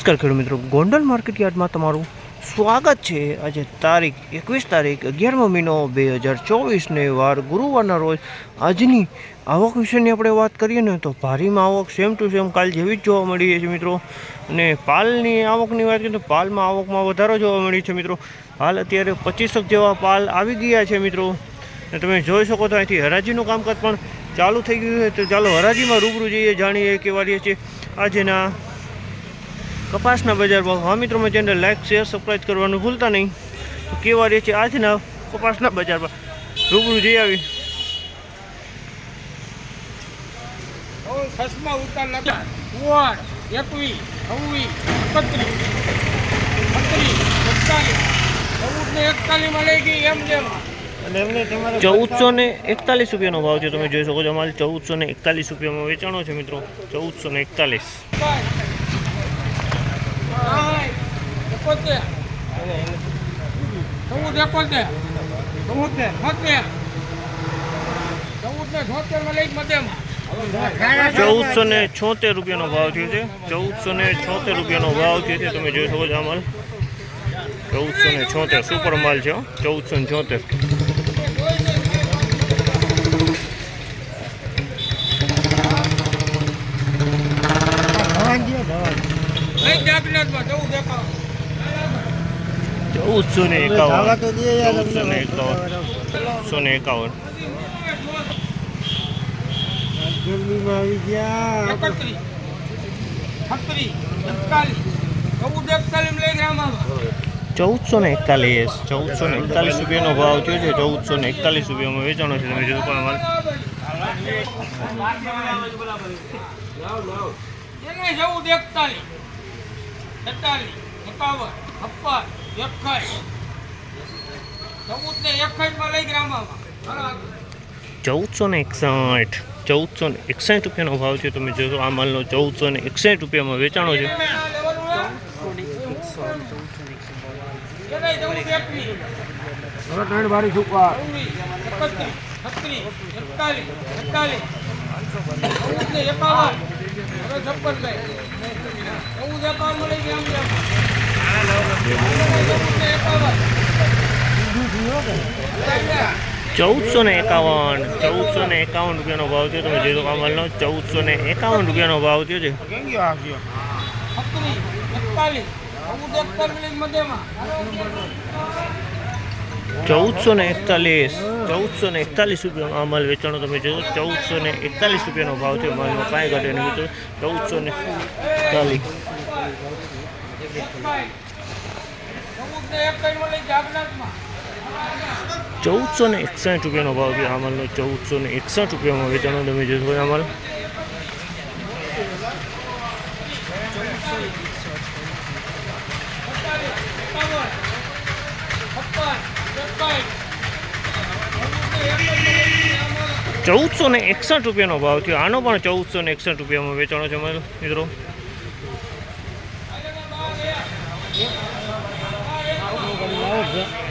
નમસ્કાર ખેડૂત મિત્રો. ગોંડલ માર્કેટ તમારું સ્વાગત છે. આજે તારીખ એકવીસ તારીખ અગિયારમો મહિનો બે હજાર ચોવીસને વાર ગુરુવારના રોજ આજની આવક વિશેની આપણે વાત કરીએ ને તો ભારીમાં આવક સેમ ટુ સેમ કાલ જેવી જ જોવા મળી છે મિત્રો. અને પાલની આવકની વાત કરીએ તો પાલમાં આવકમાં વધારો જોવા મળી છે મિત્રો. હાલ અત્યારે પચીસક જેવા પાલ આવી ગયા છે મિત્રો. અને તમે જોઈ શકો તો અહીંથી હરાજીનું કામકાજ પણ ચાલુ થઈ ગયું છે. તો ચાલો હરાજીમાં રૂબરૂ જઈએ, જાણીએ કેવા રહે છીએ. આજના કપાસના બજાર ભાવ હા મિત્રો મેં ચેનલ લાઈક શેર સબસ્ક્રાઈબ કરવાનું ભૂલતા નહીં. તો કેવા રહે છે આજના કપાસના બજાર ભાવ રૂબરૂ જઈ આવી. ખસમા ઉતાર લગા કુંવર એકવી એકત્રીસ બત્રીસ એકતાલીસ. ચૌદ ને એકતાલીસમાં લઈ ગઈ એમ જેમ. ચૌદસો ને એકતાલીસ રૂપિયાનો ભાવ છે તમે જોઈ શકો છો. અમારે ચૌદસો ને એકતાલીસ રૂપિયામાં વેચાણો છે મિત્રો. ચૌદસો ને એકતાલીસ. એકોતેર ચૌદ એકોતેર ચૌદ ને છોતેર ચૌદ ને છોતેરમાં લઈ મધ્યમાં ચૌદસો ને છોતેર રૂપિયાનો ભાવ થયો છે. ચૌદસો ને છોતેર રૂપિયાનો ભાવ થયો છે. તમે જોઈ શકો છો માલ. ચૌદસો ને છોતેર સુપર માલ છે. ચૌદસો ને છોતેર. જાગનાથમાં ચૌદસો ને એકાવન. ચૌદસો ને એકાવન. ચૌદસો ને એકાવન. ચૌદસો ને એકતાલીસ. ચૌદસો ને એકતાલીસ રૂપિયાનો ભાવ થયો છે. ચૌદસો ને એકતાલીસ રૂપિયામાં વેચાણો છે. તમે જોયું પણ અમારે. ચૌદ એકતાલીસ. તેતાલીસ એકાવન. છપ્પન. ચૌદસો ને એકસઠ. ચૌદસો ને એકસઠ રૂપિયાનો ભાવ છે. તમે જોશો આ માલનો ચૌદસો ને એકસઠ રૂપિયામાં વેચાણો છે. એકાવન. હવે છપ્પન ચૌદસો ને એકાવન ચૌદસો ને એકાવન રૂપિયાનો ભાવ થયો. તમે શકો આ ચૌદસો ને એકાવન રૂપિયાનો ભાવ થયો છે. ચૌદસો ને એકતાલીસ ચૌદસો ને એકતાલીસ રૂપિયાનો આ માલ વેચાણો તમે જોયો ચૌદસો ને એકતાલીસ રૂપિયાનો ભાવ થયો માલનો. કાંઈ ઘટે નહીં મિત્રો. ચૌદસો ને એકતાલીસ ચૌદ ને એકાઈ માં લઈ જાગનાથમાં ચૌદસો ને એકસઠ રૂપિયાનો ભાવ છે અમલનો ચૌદસો ને એકસઠ રૂપિયામાં વેચાણો તમે જોશો અમલ માલ ચૌદસો ને એકસઠ રૂપિયાનો ભાવ થયો. આનો પણ ચૌદસો ને એકસઠ રૂપિયામાં વેચાણો છે માલ મિત્રો